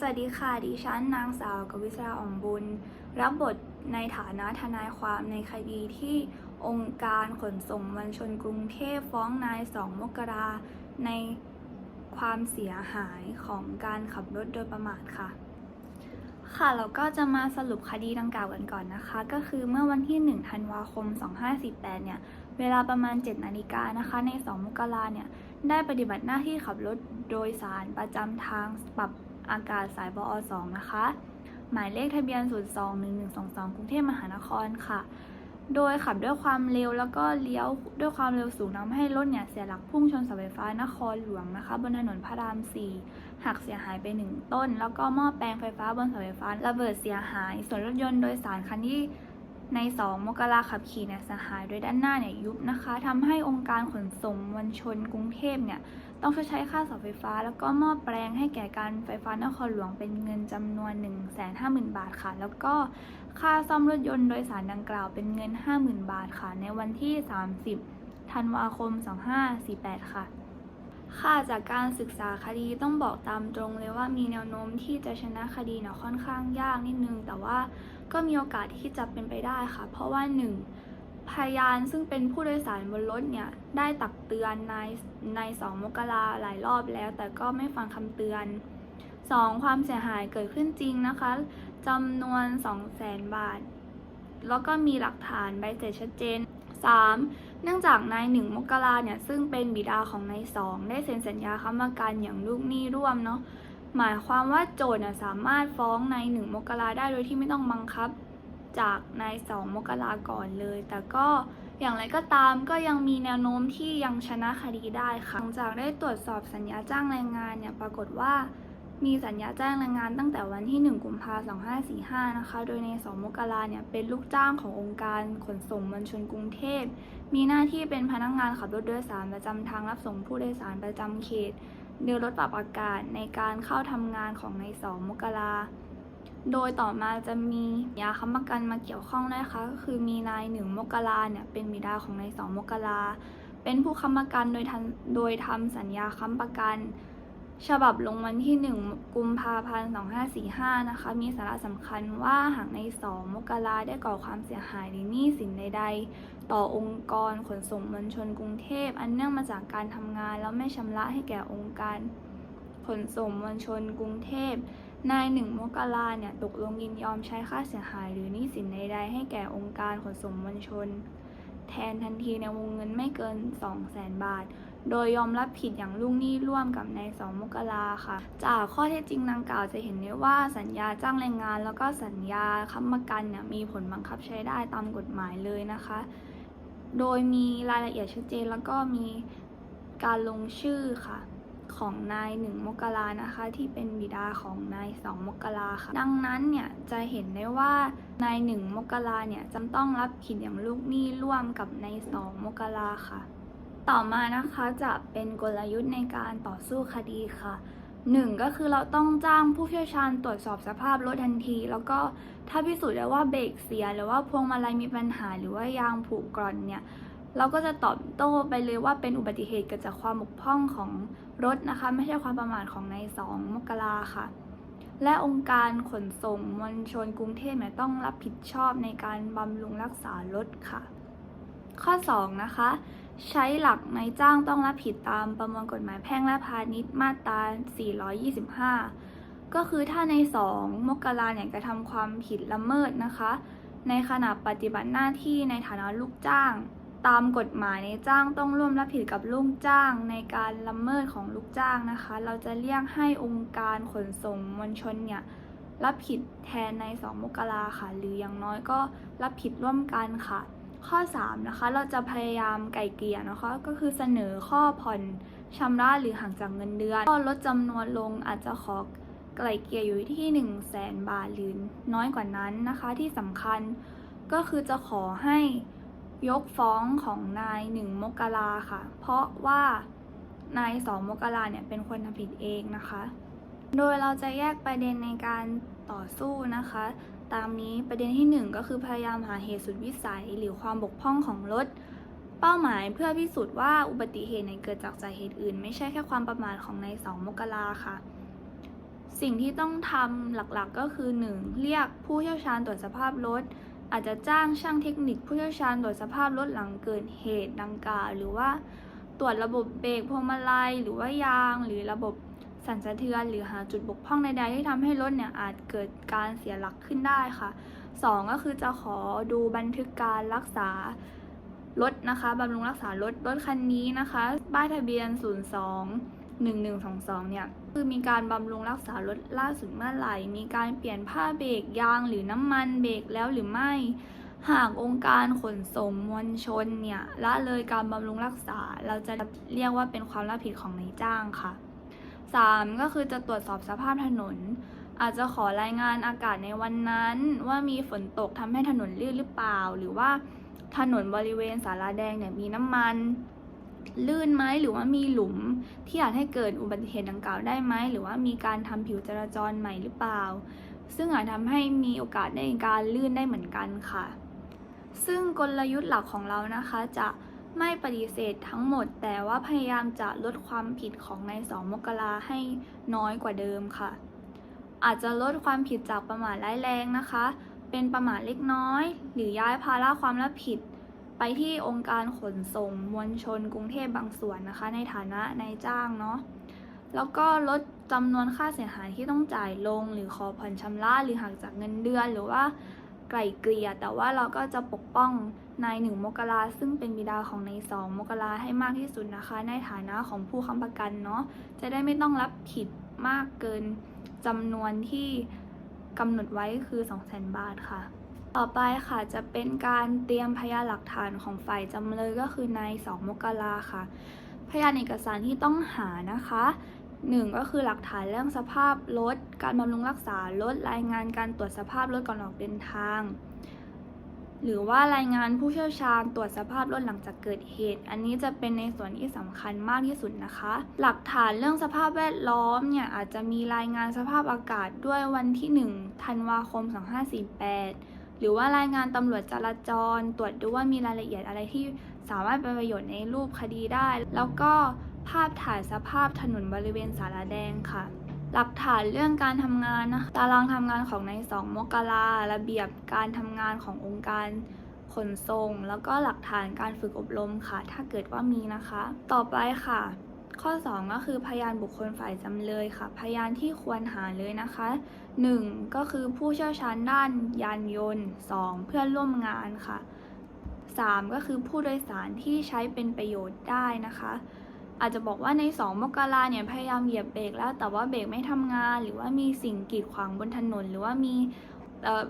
สวัสดีค่ะ ดิฉันนางสาวกวิศราอ่องบุญ รับบทในฐานะทนายความในคดีที่องค์การขนส่งมวลชนกรุงเทพฟ้องนายสองมกราในความเสียหายของการขับรถโดยประมาทค่ะ ค่ะเราก็จะมาสรุปคดีดังกล่าวกันก่อนนะคะ ก็คือเมื่อวันที่ 1 ธันวาคม 2548 เนี่ย เวลาประมาณ 7 นาฬิกานะคะ ใน 2 มกราเนี่ย ได้ปฏิบัติหน้าที่ขับรถโดยสารประจำทางปรับ อากาศสายบอ2นะคะ หมายเลขทะเบียน 021122 กรุงเทพมหานครค่ะ โดยขับด้วยความเร็วแล้วก็เลี้ยวด้วยความเร็วสูงทำให้รถเนี่ยเสียหลักพุ่งชนเสาไฟฟ้านครหลวงนะคะ บนถนนพระราม 4 หักเสียหายไปหนึ่งต้น แล้วก็หม้อแปลงไฟฟ้าบนเสาไฟฟ้าระเบิดเสียหาย ส่วนรถยนต์โดยสารคันที่ใน 2 มกราขับขี่เนี่ยเสียหายโดยด้านหน้าเนี่ยยุบนะคะทำให้องค์การขนส่งมวลชนกรุงเทพเนี่ย ต้องชดใช้ค่าเสาไฟฟ้า แล้วก็ม้อแปลงให้แก่การไฟฟ้านครหลวงเป็นเงินจำนวน 150,000 บาทค่ะ แล้วก็ค่าซ่อมรถยนต์โดยสารดังกล่าวเป็นเงิน 50,000 บาทค่ะ ในวันที่ 30 ธันวาคม 2548 ค่ะค่ะจากการศึกษาคดีต้องบอกตามตรงเลยว่ามีแนวโน้มที่จะชนะคดีเนี่ยค่อนข้างยากนิดนึง แต่ว่าก็มีโอกาสที่จะเป็นไปได้ค่ะ เพราะว่าหนึ่ง พยานซึ่งเป็นผู้โดยสารบนรถเนี่ยได้ตักเตือนในในสองมกราหลายรอบแล้ว แต่ก็ไม่ฟังคำเตือน 2. ความเสียหายเกิดขึ้นจริงนะคะจำนวน 200,000 บาท แล้วก็มีหลักฐานใบเสร็จชัดเจน 3. เนื่องจากนายหนึ่งมกราเนี่ยซึ่งเป็นบิดาของนายสองได้เซ็นสัญญาค้ำประกันอย่างลูกหนี้ร่วมเนาะหมายความว่าโจทย์สามารถฟ้องนายหนึ่งมกราได้โดยที่ไม่ต้องบังคับ จากนายสองมกราก่อนเลย แต่ก็อย่างไรก็ตามก็ยังมีแนวโน้มที่ยังชนะคดีได้ค่ะ หลังจากได้ตรวจสอบสัญญาจ้างแรงงานเนี่ยปรากฏว่ามีสัญญาจ้างแรงงานตั้งแต่วันที่ 1 กุมภาพันธ์2545 นะคะ โดยใน 2 มกราเนี่ยเป็นลูกจ้างขององค์การขนส่งมวลชนกรุงเทพ มีหน้าที่เป็นพนักงานขับรถโดยสารประจำทางรับส่งผู้โดยสารประจำเขตเดินรถปรับอากาศในการเข้าทำงานของใน 2 มกรา โดยต่อมาจะมียาค้ำประกันมาเกี่ยวข้องด้วยนะคะก็คือมีนายหนึ่งมกราเนี่ยเป็นบิดาของนายสองมกราเป็นผู้ค้ำประกันโดยทโดยทำสัญญาค้ำประกัน ฉบับลงวันที่ 1 กุมภาพันธ์ 2545 นะคะ มีสาระสำคัญว่าหากใน2มกราได้ก่อความเสียหายหรือหนี้สินใด ๆ ต่อองค์กรขนส่งมวลชนกรุงเทพ อันเนื่องมาจากการทำงานแล้วไม่ชำระให้แก่องค์การขนส่งมวลชนกรุงเทพ นายหนึ่งมกราเนี่ยตกลงยินยอมใช้ค่าเสียหายหรือหนี้สินใดๆให้แก่องค์การขนส่งมวลชน แทนทันทีในวงเงินไม่เกิน 200,000บาท โดยยอมรับผิดอย่างลูกหนี้ร่วมกับนายสองมกราค่ะ จากข้อเท็จจริงดังกล่าวจะเห็นได้ว่าสัญญาจ้างแรงงาน แล้วก็สัญญาค้ำประกันเนี่ยมีผลบังคับใช้ได้ตามกฎหมายเลยนะคะ โดยมีรายละเอียดชัดเจนแล้วก็มีการลงชื่อค่ะ ของนายหนึ่งมกรานะคะ ที่เป็นบิดาของนายสองมกราค่ะ ดังนั้นเนี่ยจะเห็นได้ว่านายหนึ่งมกราเนี่ยจำต้องรับผิดอย่างลูกหนี้ร่วมกับนายสองมกราค่ะ ต่อมานะคะจะเป็นกลยุทธ์ในการต่อสู้คดีค่ะหนึ่งก็คือเราต้องจ้างผู้เชี่ยวชาญตรวจสอบสภาพรถทันที แล้วก็ถ้าพิสูจน์ได้ว่าเบรกเสีย หรือว่าพวงมาลัยมีปัญหาหรือว่ายางผุกร่อนเนี่ย เราก็จะตอบโต้ไปเลยว่าเป็นอุบัติเหตุเกิดจากความบกพร่องของรถนะคะ ไม่ใช่ความประมาทของนายสองมกราค่ะ และองค์การขนส่งมวลชนกรุงเทพเนี่ยต้องรับผิดชอบในการบำรุงรักษารถค่ะ ข้อ 2 นะคะ ใช้หลักนายจ้างต้องรับผิดตามประมวลกฎหมายแพ่งและพาณิชย์มาตรา 425 ก็คือถ้าใน2มกราเนี่ยกระทำความผิดละเมิดนะคะ ในขณะปฏิบัติหน้าที่ในฐานะลูกจ้าง ตามกฎหมายในจ้างต้องร่วมรับผิดกับลูกจ้างในการละเมิดของลูกจ้างนะคะ เราจะเรียกให้องค์การขนส่งมวลชนเนี่ยรับผิดแทนใน 2 มกราค่ะ หรืออย่างน้อยก็รับผิดร่วมกันค่ะ ข้อ 3 นะคะ เราจะพยายามไก่เกลี่ยนะคะ ก็คือเสนอข้อผ่อนชำระหรือหักจากเงินเดือน ก็ลดจำนวนลงอาจจะขอไกล่เกลี่ยอยู่ที่ 1 0 0 0 0แสนบาทหรือน้อยกว่านั้นนะคะ ที่สำคัญก็คือจะขอให้ ยกฟ้องของนาย1มกราค่ะ เพราะว่านาย2มกราเนี่ยเป็นคนทำผิดเองนะคะ โดยเราจะแยกประเด็นในการต่อสู้นะคะ ตามนี้ประเด็นที่ 1 ก็คือพยายามหาเหตุสุดวิสัยหรือความบกพร่องของรถ เป้าหมายเพื่อพิสูจน์ว่าอุบัติเหตุเนี่ยเกิดจากสาเหตุอื่น ไม่ใช่แค่ความประมาทของนายสองมกราค่ะสิ่งที่ต้องทำหลักๆก็คือ 1. เรียกผู้เชี่ยวชาญตรวจสภาพรถ อาจจะจ้างช่างเทคนิคผู้เชี่ยวชาญตรวจสภาพรถหลังเกิดเหตุดังกล่าว หรือว่าตรวจระบบเบรกพวงมาลัยหรือว่ายาง หรือระบบสั่นสะเทือนหรือหาจุดบกพร่องใดๆที่ทำให้รถเนี่ยอาจเกิดการเสียหลักขึ้นได้ค่ะ 2 ก็คือจะขอดูบันทึกการรักษารถนะคะบำรุงรักษารถรถคันนี้นะคะป้ายทะเบียน 02 1122 เนี่ย คือมีการบำรุงรักษารถล่าสุดเมื่อไหร่ มีการเปลี่ยนผ้าเบรกยางหรือน้ำมันเบรกแล้วหรือไม่ หากองค์การขนส่งมวลชนเนี่ยละเลยการบำรุงรักษา เราจะเรียกว่าเป็นความรับผิดของนายจ้างค่ะ 3. ก็คือจะตรวจสอบสภาพถนน อาจจะขอรายงานอากาศในวันนั้น ว่ามีฝนตกทำให้ถนนลื่นหรือเปล่า หรือว่าถนนบริเวณสาราแดงเนี่ยมีน้ำมัน ลื่นไหมหรือว่ามีหลุมที่อาจให้เกิดอุบัติเหตุดังกล่าวได้ไหมหรือว่ามีการทำผิวจราจรใหม่หรือเปล่า ซึ่งอาจทำให้มีโอกาสในการลื่นได้เหมือนกันค่ะ ซึ่งกลยุทธ์หลักของเรานะคะจะไม่ปฏิเสธทั้งหมด แต่ว่าพยายามจะลดความผิดของในสองมกราให้น้อยกว่าเดิมค่ะ อาจจะลดความผิดจากประมาทร้ายแรงนะคะ เป็นประมาทเล็กน้อย หรือย้ายภาระความรับผิด ไปที่องค์การขนส่งมวลชนกรุงเทพบางส่วนนะคะ ในฐานะนายจ้างเนาะแล้วก็ลดจำนวนค่าเสียหายที่ต้องจ่ายลงหรือขอผ่อนชำระหรือหักจากเงินเดือน หรือว่าไกล่เกลี่ยแต่ว่าเราก็จะปกป้องนายหนึ่งมกราซึ่งเป็นบิดาของนายสองมกราให้มากที่สุดนะคะ ในฐานะของผู้ค้ำประกันเนาะจะได้ไม่ต้องรับผิดมากเกินจำนวนที่กำหนดไว้คือ 2 0 0 0 0 0 บาทค่ะ ต่อไปค่ะจะเป็นการเตรียมพยานหลักฐานของฝ่ายจำเลยก็คือในายสองมกราค่ะ พยานเอกสารที่ต้องหานะคะหนึ่งก็คือหลักฐานเรื่องสภาพรถ การบำรุงรักษารถ รายงานการตรวจสภาพรถก่อนออกเดินทาง หรือว่ารายงานผู้เชี่ยวชาญตรวจสภาพรถหลังจากเกิดเหตุ อันนี้จะเป็นในส่วนที่สำคัญมากที่สุดนะคะ หลักฐานเรื่องสภาพแวดล้อมเนี่ยอาจจะมีรายงานสภาพอากาศด้วยวันที่1ธันวาคม 2548 หรือว่ารายงานตำรวจจราจร ตรวจดูว่ามีรายละเอียดอะไรที่สามารถเป็นประโยชน์ในรูปคดีได้ แล้วก็ภาพถ่ายสภาพถนนบริเวณสาราแดงค่ะ หลักฐานเรื่องการทำงานนะตารางทำงานของในายสองมกราระเบียบการทำงานขององค์การขนส่ง แล้วก็หลักฐานการฝึกอบรมค่ะ ถ้าเกิดว่ามีนะคะ ต่อไปค่ะ ข้อ 2 ก็คือพยานบุคคลฝ่ายจำเลยค่ะ พยานที่ควรหาเลยนะคะ 1. ก็คือผู้เชี่ยวชาญด้านยานยนต์ 2. เพื่อนร่วมงานค่ะ 3. ก็คือผู้โดยสารที่ใช้เป็นประโยชน์ได้นะคะ อาจจะบอกว่าใน 2 มกราเนี่ยพยายามเหยียบเบรกแล้วแต่ว่าเบรกไม่ทำงาน หรือว่ามีสิ่งกีดขวางบนถนน หรือว่ามี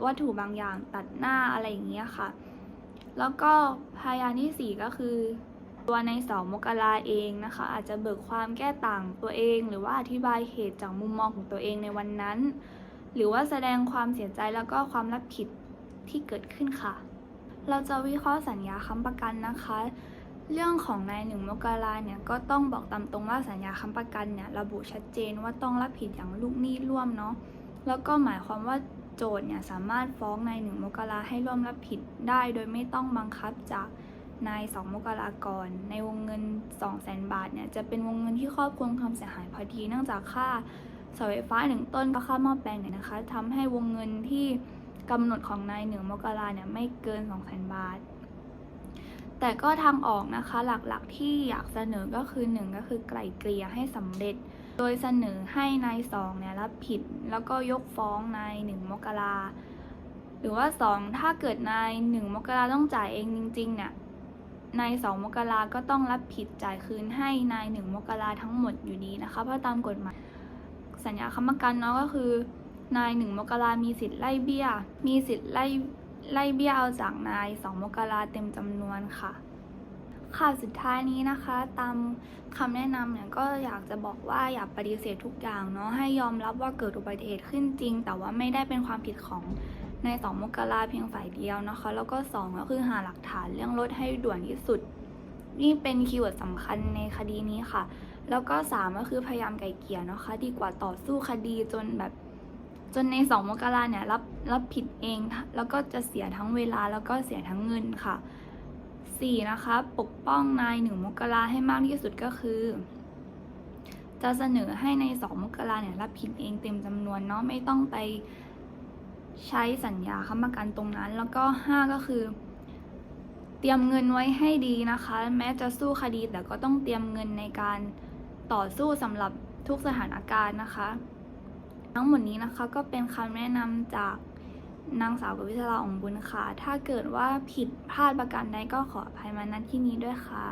วัตถุบางอย่างตัดหน้าอะไรอย่างเงี้ยค่ะ แล้วก็พยานทีสี่4 ก็คือตัวใน2มกราเองนะคะ อาจจะเบิกความแก้ต่างตัวเอง หรือว่าอธิบายเหตุจากมุมมองของตัวเองในวันนั้น หรือว่าแสดงความเสียใจแล้วก็ความรับผิดที่เกิดขึ้นค่ะ เราจะวิเคราะห์สัญญาค้ำประกันนะคะ เรื่องของนายหนึ่งมกราเนี่ยก็ต้องบอกตามตรงว่าสัญญาค้ำประกันเนี่ยระบุชัดเจนว่าต้องรับผิดอย่างลูกหนี้ร่วมเนาะแล้วก็หมายความว่าโจทย์เนี่ยสามารถฟ้องนายหนึ่งมกราให้ร่วมรับผิดได้ โดยไม่ต้องบังคับจากนายสองมกราก่อนในวงเงิน 2 0 0 0 0 0 บาทเนี่ยจะเป็นวงเงินที่ครอบคลุมความเสียหายพอดีเนื่องจากค่า เสาไฟฟ้าหนึ่งต้นก็ค่าหม้อแปลงเนี่ยนะคะทำให้วงเงินที่กำหนดของนายหนึ่งมกราเนี่ยไม่เกิน2 0 0 0 0 0 บาท แต่ก็ทางออกนะคะหลักๆที่อยากเสนอก็คือ 1 ก็คือไกล่เกลี่ยให้สำเร็จ โดยเสนอให้นายสองเนี่ยรับผิด แล้วก็ยกฟ้องนายหนึ่งมกราหรือว่า 2 ถ้าเกิดนายหนึ่งมกราต้องจ่ายเองจริงๆเนี่ยนายสองมกราก็ต้องรับผิดจ่ายคืนให้นายหนึ่งมกราทั้งหมดอยู่ดีนะคะเพราะตามกฎหมาย สัญญาค้ำประกันเนาะก็คือ นายหนึ่งมกรามีสิทธิ์ไล่เบี้ย มีสิทธิ์ไล่ไล่เบี้ยเอาจากนายสองมกราเต็มจำนวนค่ะค่ะสุดท้ายนี้นะคะ ตามคำแนะนำเนี่ยก็อยากจะบอกว่าอย่าปฏิเสธทุกอย่างเนาะให้ยอมรับว่าเกิดอุบัติเหตุขึ้นจริง แต่ว่าไม่ได้เป็นความผิดของในสองมกราเพียงฝ่ายเดียวนะคะ แล้วก็สองก็คือหาหลักฐานเรื่องรถให้ด่วนที่สุด นี่เป็นคีย์เวิร์ดสำคัญในคดีนี้ค่ะ แล้วก็สามก็คือพยายามไก่เกี่ยนะคะดีกว่าต่อสู้คดีจนแบบจนในสองมกราเนี่ยรับรับผิดเอง แล้วก็จะเสียทั้งเวลาแล้วก็เสียทั้งเงินค่ะสี่นะคะ ปกป้องนายหนึ่งมกราให้มากที่สุดก็คือ จะเสนอให้ใน2มกราเนี่ยรับผิดเองเต็มจำนวนเนาะไม่ต้องไปใช้สัญญาค้ำประกันตรงนั้น แล้วก็ 5 ก็คือ เตรียมเงินไว้ให้ดีนะคะ แม้จะสู้คดีแต่ก็ต้องเตรียมเงินในการ ต่อสู้สำหรับทุกสถานการณ์นะคะ ทั้งหมดนี้นะคะก็เป็นคำแนะนำจากนางสาวกวิศราองบุญค่ะ ถ้าเกิดว่าผิดพลาดประการใดก็ขออภัยมาณที่นี้ด้วยค่ะ